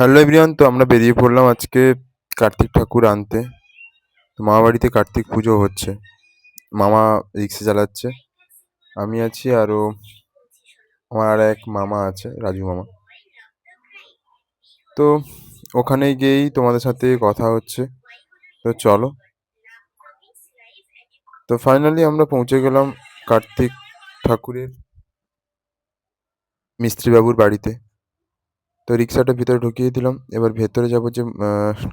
Hello everyone তো আমরা বেরিয়ে পড়লাম আজকে কার্তিক ঠাকুর আনতে। তো মামা বাড়িতে কার্তিক পুজো হচ্ছে। মামা রিক্সা চালাচ্ছে। আমি আছি আরও আমার আর এক মামা আছে, রাজু মামা। তো ওখানে গিয়েই তোমাদের সাথে কথা হচ্ছে। তো চলো। তো ফাইনালি আমরা পৌঁছে গেলাম কার্তিক ঠাকুরের মিস্ত্রিবাবুর বাড়িতে। তো রিক্সাটা ভিতরে ঢুকিয়ে দিলাম। এবার ভেতরে যাব যে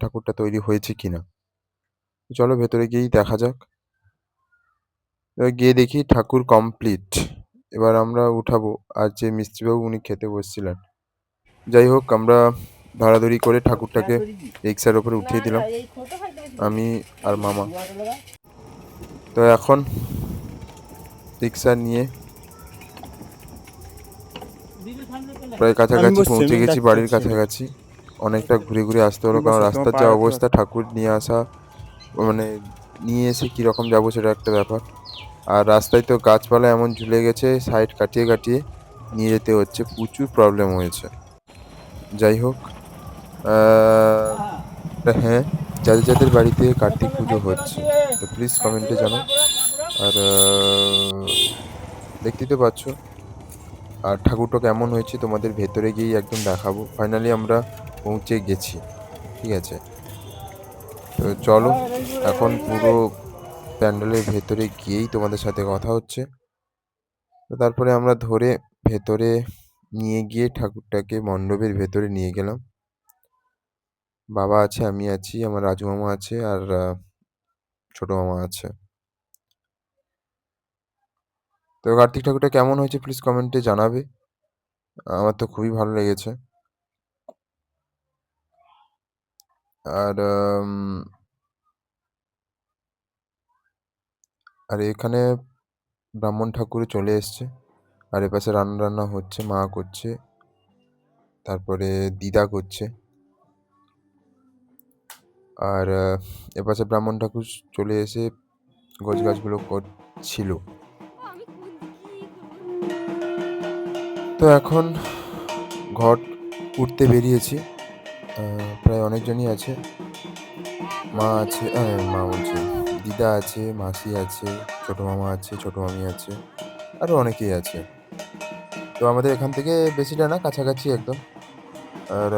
ঠাকুরটা তৈরি হয়েছে কিনা। চলো ভেতরে গিয়েই দেখা যাক। এবার গিয়ে দেখি ঠাকুর কমপ্লিট এবার আমরা উঠাবো। আর যে মিস্ত্রিবাবু উনি খেতে বসছিলেন। যাই হোক, আমরা ধরাধরি করে ঠাকুরটাকে রিক্সার ওপরে উঠিয়ে দিলাম। আমি আর মামা। তো এখন রিক্সা নিয়ে প্রায় কাছাকাছি পৌঁছে গেছি বাড়ির কাছাকাছি। অনেকটা ঘুরে ঘুরে আসতে হলো কারণ রাস্তার যা অবস্থা ঠাকুর নিয়ে আসা মানে নিয়ে এসে কীরকম যাব সেটা একটা ব্যাপার। আর রাস্তায় তো গাছপালা এমন ঝুলে গেছে সাইড কাটিয়ে কাটিয়ে নিয়ে যেতে হচ্ছে প্রচুর প্রবলেম হয়েছে। যাই হোক হ্যাঁ যাদের যাদের বাড়িতে কার্তিক পুজো হচ্ছে তো প্লিজ কমেন্টে জানাও। আর দেখতেই তো পাচ্ছ আর ঠাকুরটা কেমন হয়েছে তোমাদের ভেতরে গিয়েই একদম দেখাবো। ফাইনালি আমরা পৌঁছে গেছি, ঠিক আছে? তো চলো, এখন পুরো প্যান্ডেলের ভেতরে গিয়েই তোমাদের সাথে কথা হচ্ছে। তো তারপরে আমরা ধরে ভেতরে নিয়ে গিয়ে ঠাকুরটাকে মণ্ডপের ভেতরে নিয়ে গেলাম। বাবা আছে, আমি আছি, আমার রাজু মামা আছে, আর ছোটো মামা আছে। তো কার্তিক ঠাকুরটা কেমন হয়েছে প্লিজ কমেন্টে জানাবে। আমার তো খুবই ভালো লেগেছে। আর আর এখানে ব্রাহ্মণ ঠাকুর চলে এসছে। আর এপাশে রান্না রান্না হচ্ছে, মা করছে, তারপরে দিদা করছে। আর এপাশে ব্রাহ্মণ ঠাকুর চলে এসে গোছ গাছগুলো করছিল। তো এখন ঘট উঠতে বেরিয়েছি। প্রায় অনেকজনই আছে। মা আছে মা বলছি, দিদা আছে, মাসি আছে, ছোটো মামা আছে, ছোটো মামি আছে আরও অনেকেই আছে। তো আমাদের এখান থেকে বেশিটা না, কাছাকাছি একদম। আর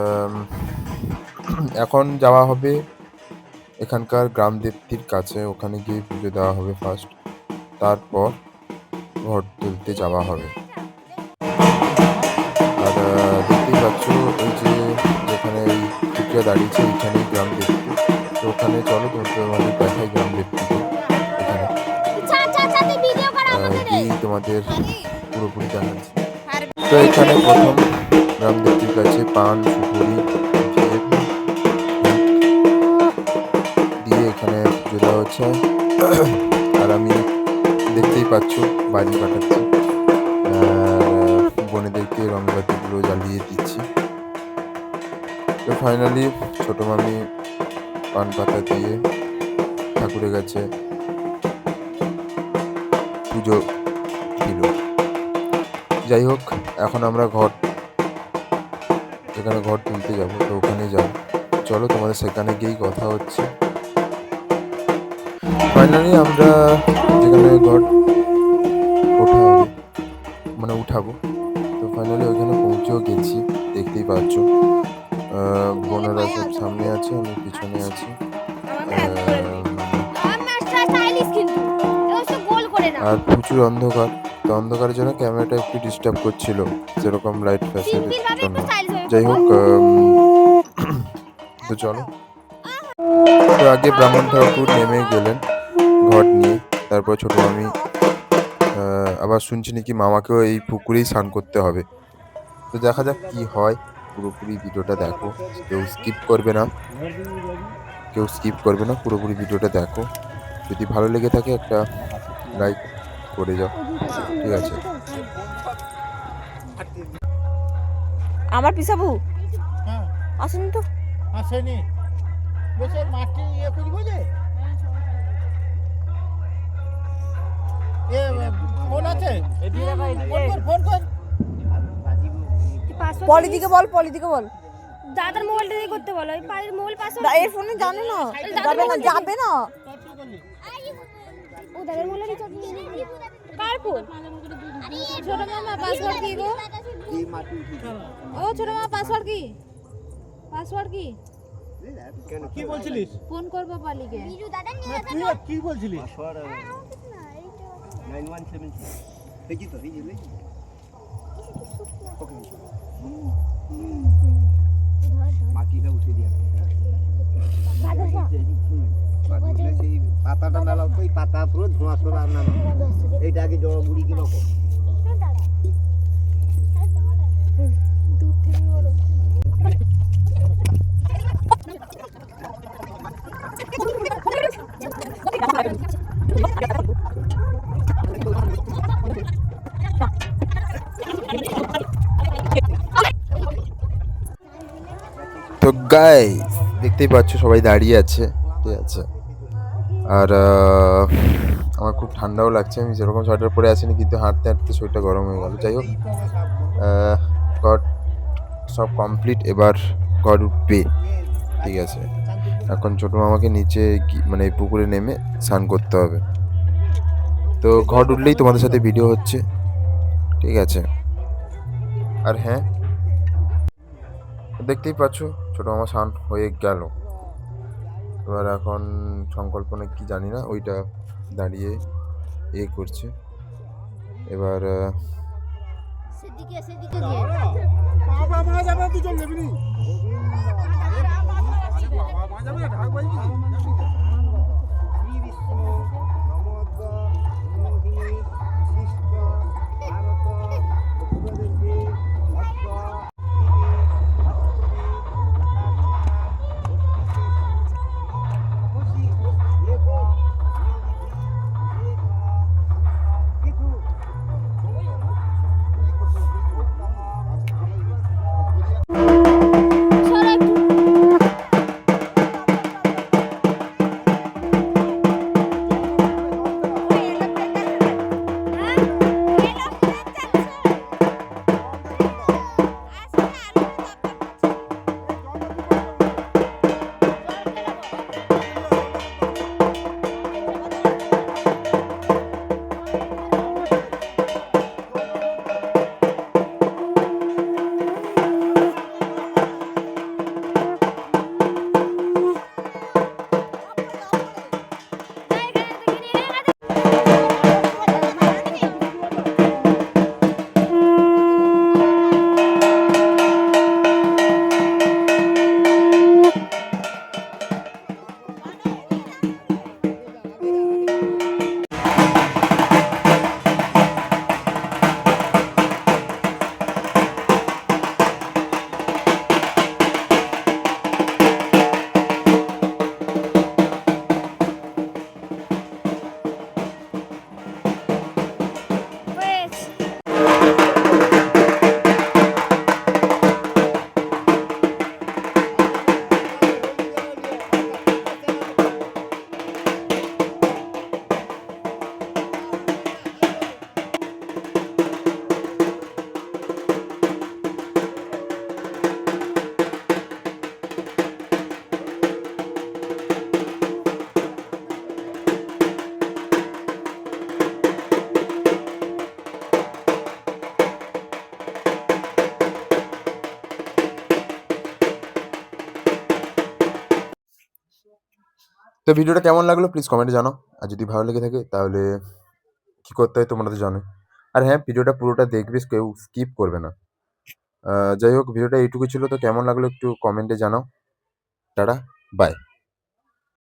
এখন যাওয়া হবে এখানকার গ্রাম দেবতীর কাছে। ওখানে গিয়ে পুজো দেওয়া হবে ফার্স্ট তারপর ঘর তুলতে যাওয়া হবে। দেখতেই পাচ্ছ ওই যে যেখানে এই কুটিয়া দাঁড়িয়েছে ওইখানেই গ্রাম দেবতী তো ওখানে চলো তোমাদের আমাদের দেখাই গ্রাম দেবতীকে এখানে। তোমাদের পুরোপুরি দেখাচ্ছি তো এখানে প্রথম গ্রাম দেবতীর কাছে পান সুপুরি দিয়ে এখানে পুজো দেওয়া হচ্ছে। আর আমি দেখতেই পাচ্ছ বাজি কাটাচ্ছি বোনেদেরকে রংবাতিগুলো জ্বালিয়ে দিচ্ছি। তো ফাইনালি ছোটো মামি পান পাতা দিয়ে ঠাকুরের কাছে পুজো দিল। যাই হোক, এখন আমরা ঘর যেখানে ঘর তুলতে যাব, তো ওখানে যাব। চলো তোমাদের সেখানে গিয়েই কথা হচ্ছে। ফাইনালি আমরা যেখানে ঘর ওঠা মানে উঠাবো। ফাইনালি ওইখানে পৌঁছেও গেছি, দেখতেই পাচ্ছ। বোনেরা সব সামনে আছে, আমি পিছনে আছি। আর প্রচুর অন্ধকার। তো অন্ধকারের জন্য ক্যামেরাটা একটু ডিস্টার্ব করছিল যেরকম লাইট ফ্যাসের জন্য। যাই হোক তো চলো। তো আগে ব্রাহ্মণ ঠাকুর নেমে গেলেন ঘট নিয়ে, তারপর ছোট আমি আবার শুনছি নাকি মামাকেও এই পুকুরেই স্নান করতে হবে। তো দেখা যাক কি হয়। পুরোপুরি ভিডিওটা দেখো। কেউ স্কিপ করবে না। কেউ স্কিপ করবে না। পুরোপুরি ভিডিওটা দেখো। যদি ভালো লেগে থাকে একটা লাইক করে যাও। ঠিক আছে। আমার পিসাবু? হ্যাঁ। আসেন তো? আসেনি। বেশি মাটি ইয়ে করব যে এ ফোন আছে? ফোন কর ফোন কর। পলিদিকে বল পলিদিকে বল। দাদার মোবাইলটা দিয়ে করতে বলো এই পায়ের মোবাইল পাসওয়ার্ড দা- এই ফোনে জানে না। যাবে না যাবে না। ও দাদার মোবাইল রিচার্জ কার ফোন ছোট মামা পাসওয়ার্ড কি গো? ও ছোট মামা পাসওয়ার্ড কি? পাসওয়ার্ড কি? কি বলছিলিস? ফোন করব পালিকে। কি বলছিলিস? নাইন ওয়ান সেভেন দেখি তো ওকে বাকিটা উঠে দিয়া পাতাটা নালাও ওই পাতা পুরো ধোঁয়া সোরা না এইটা আগে জড় বুড়ি কি লকো দূর থেকে বলো তো গাই দেখতেই পাচ্ছ সবাই দাঁড়িয়ে আছে, ঠিক আছে। আর আমার খুব ঠান্ডাও লাগছে, আমি সেরকম সোয়েটার পরে আসিনি, কিন্তু হাঁটতে হাঁটতে শরীরটা গরম হয়ে গেল। যাই হোক গড সব কমপ্লিট, এবার গড উঠবে, ঠিক আছে। এখন ছোটো মামাকে নিচে মানে পুকুরে নেমে স্নান করতে হবে। তো ঘট উঠলেই তোমাদের সাথে ভিডিও হচ্ছে, ঠিক আছে। আর হ্যাঁ দেখতেই পাচ্ছ ছোটো মামা স্নান হয়ে গেল এবার এখন সংকল্পনে কি জানি না ওইটা দাঁড়িয়ে এ করছে এবার আহ, সেদিকে তো ভিডিওটা কেমন লাগল প্লিজ কমেন্টে জানো আর যদি ভালো লেগে থাকে তাহলে কী করতে হয় তোমরা তো জানো আর হ্যাঁ ভিডিওটা পুরোটা দেখবে, কেউ স্কিপ করবে না। যাই হোক, ভিডিওটা এইটুকু ছিল, তো কেমন লাগল একটু কমেন্টে জানাও। Tata bye